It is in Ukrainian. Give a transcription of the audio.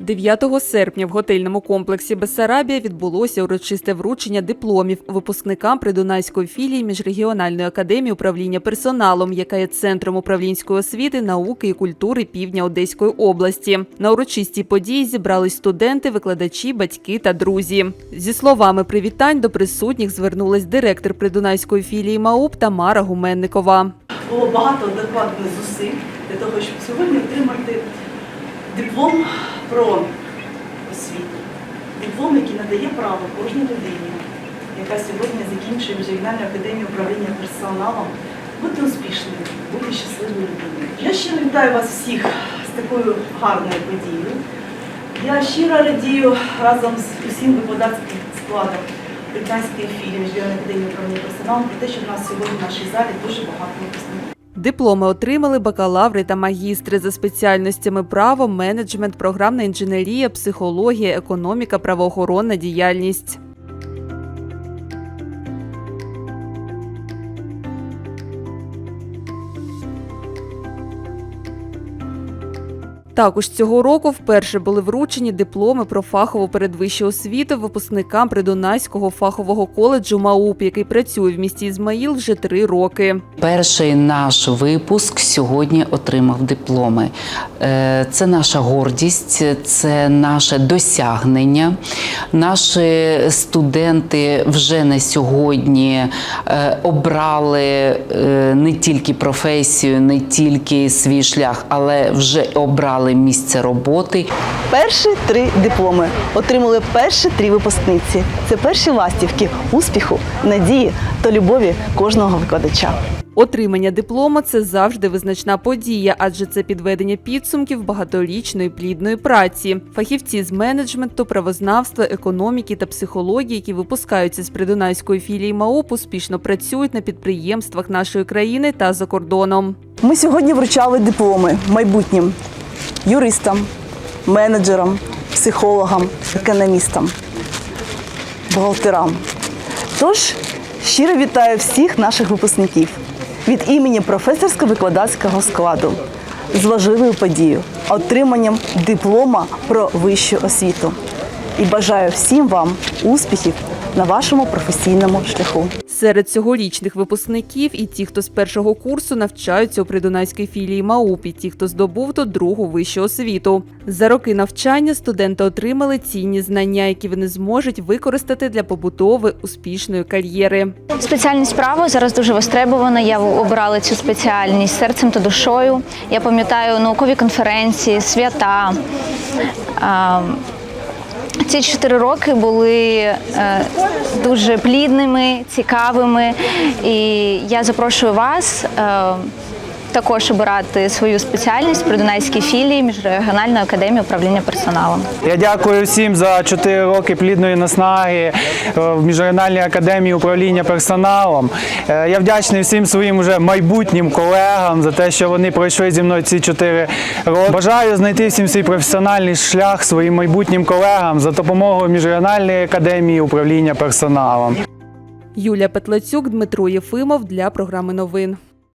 9 серпня в готельному комплексі Бессарабія відбулося урочисте вручення дипломів випускникам Придунайської філії Міжрегіональної академії управління персоналом, яка є центром управлінської освіти, науки і культури півдня Одеської області. На урочистій події зібрались студенти, викладачі, батьки та друзі. Зі словами привітань до присутніх звернулась директор Придунайської філії МАУП Тамара Гуменникова. було багато докладних зусиль для того, щоб сьогодні отримати диплом про освіту. Диплом, який надає право кожній людині, яка сьогодні закінчує Міжрегіональну академію управління персоналом, бути успішною, бути щасливою людиною. Я щиро вітаю вас всіх з такою гарною подією. Я щиро радію разом з усім викладацьким складом Британської філії Міжрегіональної академії управління персоналом про те, що в нас сьогодні в нашій залі дуже багато випускників. Дипломи отримали бакалаври та магістри за спеціальностями право, менеджмент, програмна інженерія, психологія, економіка, правоохоронна діяльність. Також цього року вперше були вручені дипломи про фахову передвищу освіту випускникам Придунайського фахового коледжу МАУП, який працює в місті Ізмаїл вже три роки. Перший наш випуск сьогодні отримав дипломи. Е, Це наша гордість, це наше досягнення. Наші студенти вже на сьогодні е, обрали е, не тільки професію, не тільки свій шлях, але вже обрали місце роботи. Перші три дипломи отримали перші три випускниці. Це перші ластівки успіху, надії та любові кожного викладача. Отримання диплома це завжди визначна подія, адже це підведення підсумків багаторічної плідної праці. Фахівці з менеджменту, правознавства, економіки та психології, які випускаються з придунайської філії МАОП, успішно працюють на підприємствах нашої країни та за кордоном. Ми сьогодні вручали дипломи майбутнім юристам, менеджерам, психологам, економістам, бухгалтерам. Тож щиро вітаю всіх наших випускників від імені професорсько-викладацького складу з важливою подією отриманням диплома про вищу освіту. І бажаю всім вам успіхів на вашому професійному шляху. Серед цьогорічних випускників і ті, хто з першого курсу навчаються у придунайській філії МАУП, і ті, хто здобув до другу вищу освіту. За роки навчання студенти отримали цінні знання, які вони зможуть використати для побудови успішної кар'єри. Спеціальність право зараз дуже востребована. Я обирала цю спеціальність серцем та душою. Я пам'ятаю наукові конференції, свята. Ці чотири роки були е, дуже плідними, цікавими, і я запрошую вас е, також обирати свою спеціальність при Дунайській філії Міжрегіональної академії управління персоналом. Я дякую всім за 4 роки плідної наснаги е, в Міжрегіональній академії управління персоналом. Е, Я вдячний всім своїм уже майбутнім колегам за те, що вони пройшли зі мною ці 4 роки. Бажаю знайти всім свій професіональний шлях своїм майбутнім колегам за допомогою Міжрегіональної академії управління персоналом. Юлія Петлецюк, Дмитро Єфимов для програми новин.